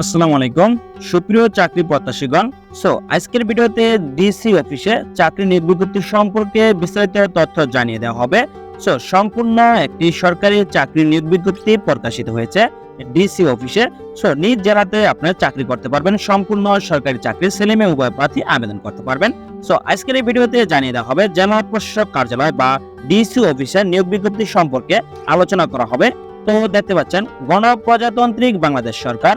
আসসালামু আলাইকুম। সুপ্রিয় চাকরি প্রত্যাশীগণ সো আজকের ভিডিওতে ডিসি অফিসে চাকরি নিয়োগ সম্পর্কে বিস্তারিত তথ্য জানিয়ে দেওয়া হবে। সো সম্পূর্ণ একটি সরকারি চাকরি নিয়োগ প্রকাশিত হয়েছে ডিসি অফিসে। সো নিজ জেলাতে আপনারা চাকরি করতে পারবেন, সম্পূর্ণ সরকারি চাকরি, ছেলে মেয়ে, উভয় প্রার্থী আবেদন করতে পারবেন। সো আজকের এই ভিডিওতে জানিয়ে দেওয়া হবে জেলা প্রশাসক কার্যালয় বা ডিসি অফিসের নিয়োগ বিজ্ঞপ্তি সম্পর্কে আলোচনা করা হবে। তো দেখতে পাচ্ছেন গণপ্রজাতান্ত্রিক বাংলাদেশ সরকার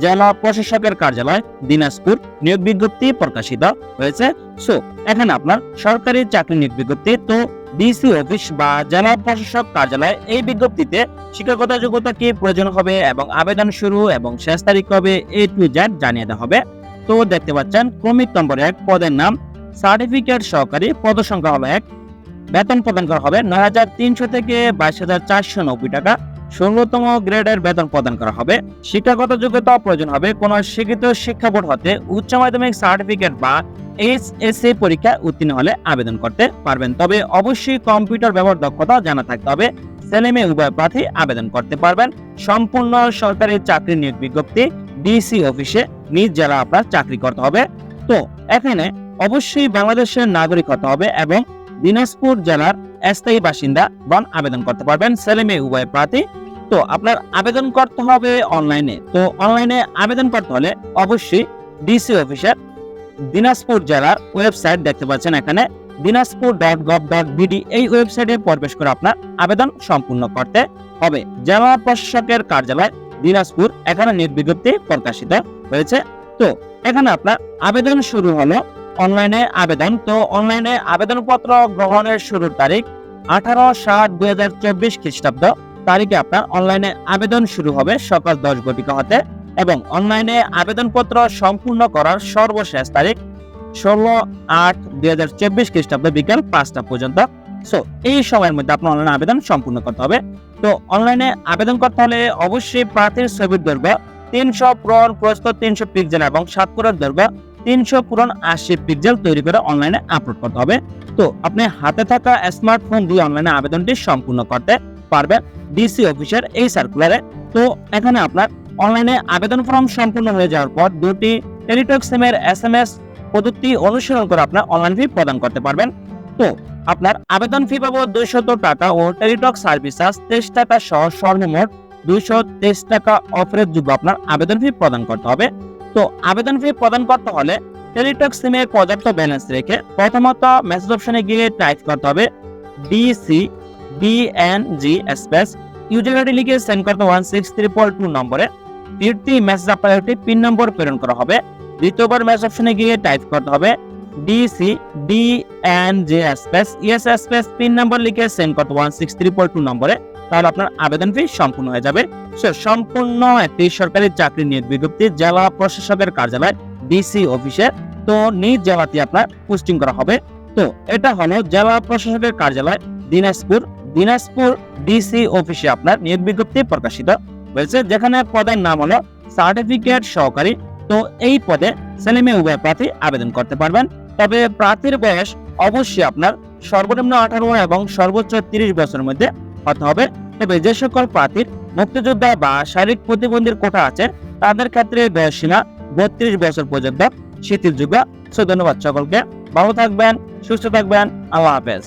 জেলা প্রশাসকের কার্যালয়, দিনাজপুর। নিয়োগ বিজ্ঞপ্তি প্রকাশিত হয়েছে। সো এখানে আপনার সরকারি চাকরি নিয়োগ বিজ্ঞপ্তি। তো ডিসি অফিস বা জেলা প্রশাসক কার্যালয় এই বিজ্ঞপ্তিতে শিক্ষাগত যোগ্যতা কি প্রয়োজন হবে এবং আবেদন শুরু এবং শেষ তারিখ হবে এ টু জেড জানিয়ে দেওয়া হবে। তো, দেখতে পাচ্ছেন, ক্রমিক নম্বর এক পদের নাম সার্টিফিকেট সহকারী পদ সংখ্যা হলো এক। বেতন প্রদান করা হবে নয় হাজার তিনশো থেকে বাইশ হাজার চারশো নব্বই টাকা। ষোলোতম গ্রেডের বেতন প্রদান করা হবে। শিক্ষাগত যোগ্যতা প্রয়োজন হবে। কোন শিক্ষিত শিক্ষা বোর্ড হতে উচ্চ মাধ্যমিক সার্টিফিকেট বা এইচএসসি পরীক্ষা উত্তীর্ণ হলে আবেদন করতে পারবেন। তবে অবশ্যই কম্পিউটার ব্যবহার দক্ষতা জানা থাকতে হবে। ছেলে মেয়ে উভয় প্রার্থী আবেদন করতে পারবেন। সম্পূর্ণ সরকারি চাকরি নিয়োগ বিজ্ঞপ্তি ডিসি অফিসে নিজ জেলা আপনার চাকরি করতে হবে। তো, এখানে অবশ্যই বাংলাদেশের নাগরিক হতে হবে এবং দিনাজপুর জেলার স্থায়ী বাসিন্দা বন আবেদন করতে পারবেন। ছেলে মেয়ে উভয় প্রার্থী তো আপনার আবেদন করতে হবে অনলাইনে তো অনলাইনে আবেদন করতে হলে অবশ্যই ডিসি অফিসের দিনাজপুর জেলার ওয়েবসাইট দেখতে পাচ্ছেন এখানে। Dinajpur dot gov dot BD এই ওয়েবসাইটে প্রবেশ করে আপনার আবেদন সম্পূর্ণ করতে হবে। জেলা প্রশাসকের কার্যালয় দিনাজপুর, এখানে নিয়োগ বিজ্ঞপ্তি প্রকাশিত হয়েছে। তো এখানে আপনার আবেদন শুরু হলো অনলাইনে আবেদন। তো অনলাইনে আবেদনপত্র গ্রহণের শুরুর তারিখ আঠারো সাত দুই হাজার চব্বিশ খ্রিস্টাব্দ। তারিখে আপনার অনলাইনে আবেদন শুরু হবে সকাল দশ ঘটিকা হতে এবং অনলাইনে আবেদনপত্র সম্পূর্ণ করার সর্বশেষ তারিখ ষোলো আট দুই হাজার চব্বিশ খ্রিস্টাব্দ বিকাল পাঁচটা পর্যন্ত। সো এই সময়ের মধ্যে আপনার অনলাইনে আবেদন সম্পূর্ণ করতে হবে। তো অনলাইনে আবেদন করতে হলে অবশ্যই প্রার্থীর ছবির দৈর্ঘ্য তিনশো পূরণ প্রস্তুত তিনশো পিক্সেল এবং সাত সাতক্ষরের দৈর্ঘ্য তিনশো পূরণ আশি পিক্সেল তৈরি করে অনলাইনে আপলোড করতে হবে। তো আপনি হাতে থাকা স্মার্টফোন দিয়ে অনলাইনে আবেদনটি সম্পূর্ণ করতে পারবেন ডিসি অফিসের এই সার্কুলারে তো এখানে আপনার অনলাইনে আবেদন ফর্ম সম্পূর্ণ হয়ে যাওয়ার পর দুটি টেলিটক সিমের এস এম এস পদ্ধতি অনুসরণ করে আপনার অনলাইন ফি প্রদান করতে পারবেন। তো আপনার আবেদন ফি বাবদ দুইশত টাকা ও টেলিটক সার্ভিস চার্জ তেইশ টাকা সহ সর্বমোট দুইশো তেইশ টাকা অফারের যোগ্য আপনার আবেদন ফি প্রদান করতে হবে। তো আবেদন ফি প্রদান করতে হলে টেলিটক সিমে পর্যাপ্ত ব্যালেন্স রেখে প্রথমত মেসেজ অপশনে গিয়ে টাইপ করতে হবে DC BNG space user ID লিখে সেন্ড করতে ওয়ান সিক্স ট্রিপল টু নম্বরে। তৃতীয় মেসেজ আপনার একটি পিন নম্বর প্রেরণ করা হবে। দ্বিতীয়বার অপশনে গিয়ে টাইপ করতে হবে DC space ES space pin লিখে সেন্ড করতে ওয়ান সিক্স টু নম্বরে, তাহলে আপনার আবেদন ফি সম্পূর্ণ হয়ে যাবে। সম্পূর্ণ একটি সরকারি চাকরি নিয়োগ বিজ্ঞপ্তি জেলা প্রশাসকের কার্যালয় ডিসি অফিসে তো, নিজ জেলাতে আপনার পোস্টিং করা হবে। তো, এটা হলো জেলা প্রশাসকের কার্যালয় দিনাজপুর। দিনাজপুর ডিসি অফিসে আপনার নিয়োগ বিজ্ঞপ্তি প্রকাশিত হয়েছে, যেখানে পদের নাম হলো সার্টিফিকেট সহকারী। তো এই পদে ছেলে মেয়ে উভয় প্রার্থী আবেদন করতে পারবেন। তবে প্রার্থীর বয়স অবশ্যই আপনার সর্বনিম্ন আঠারো এবং সর্বোচ্চ তিরিশ বছরের মধ্যে হতে হবে। তবে যে সকল প্রার্থীর মুক্তিযোদ্ধা বা শারীরিক প্রতিবন্ধীর কোঠা আছে, তাদের ক্ষেত্রে বয়স সীমা বত্রিশ বছর পর্যন্ত শিথিলযোগ্য। সো ধন্যবাদ সকলকে। ভালো থাকবেন, সুস্থ থাকবেন। আল্লাহ হাফেজ।